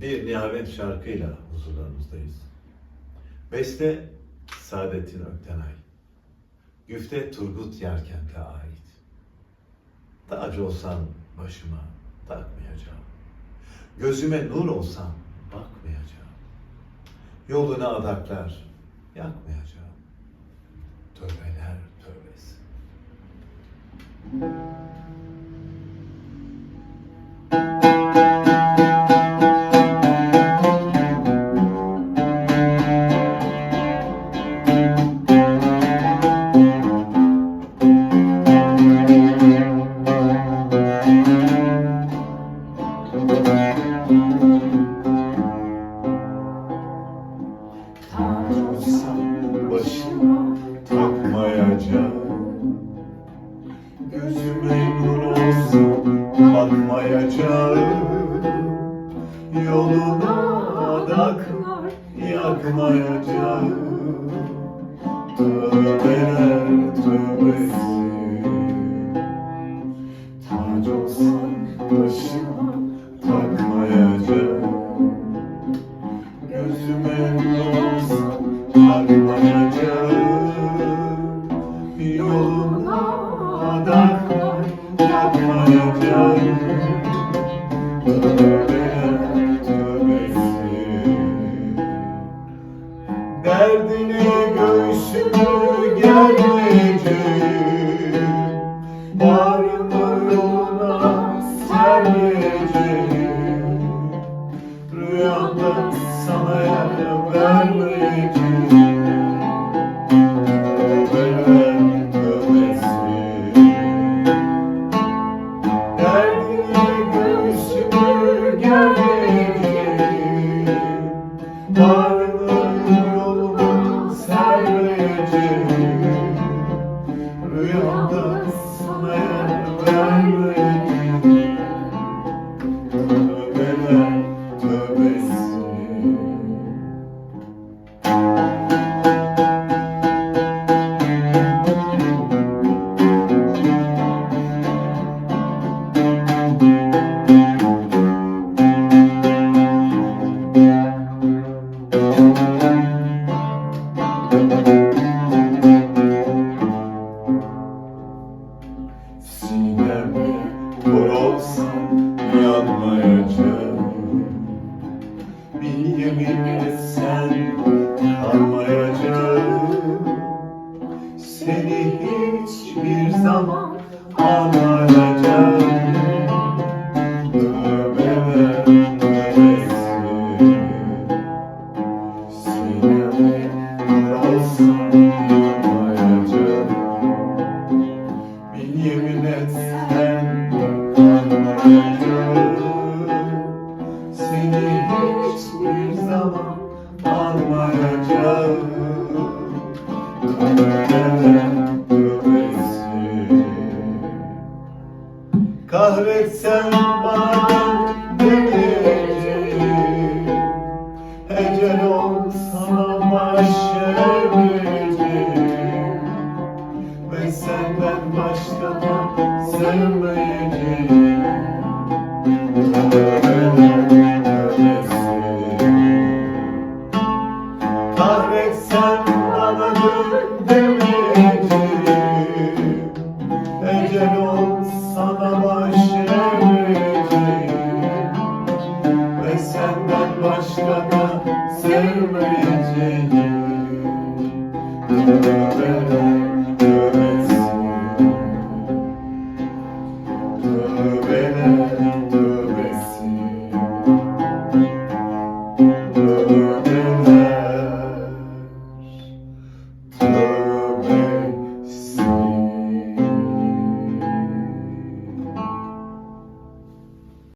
bir nihavent şarkıyla huzurlarınızdayız. Beste Saadettin Öktenay. Güfte Turgut Yerkent'e ait. Tac olsan başıma takmayacağım. Gözüme nur olsan bakmayacağım. Yoluna adaklar yakmayacağım. Tövbeler tövbesi. Tac başıma takmayacağım. Gözüme nur olsun bakmayacağım Yoluna adaklar yakmayacağım. Tövbeler tövbesi Derdini göğsüme gelmeyecek Bağrımı yoluna sermeyecek Rüyamda sana yer vermeyecek Tövbeler tövbesi sermeyecek Rüyamda Sinemde kor yanmayacağım. Bir kalmayacağım Seni hiçbir zaman anmayacağım. Tövbeler tövbesi Tövbesi Kahretsen bana demeyeceğim Ecel ol sana başlamayacağım ve senden başka da sevmeyeceğim. olsa da baş Ve senden başka da sevmeyeceğim. Tövbe, tövbe, tövbe.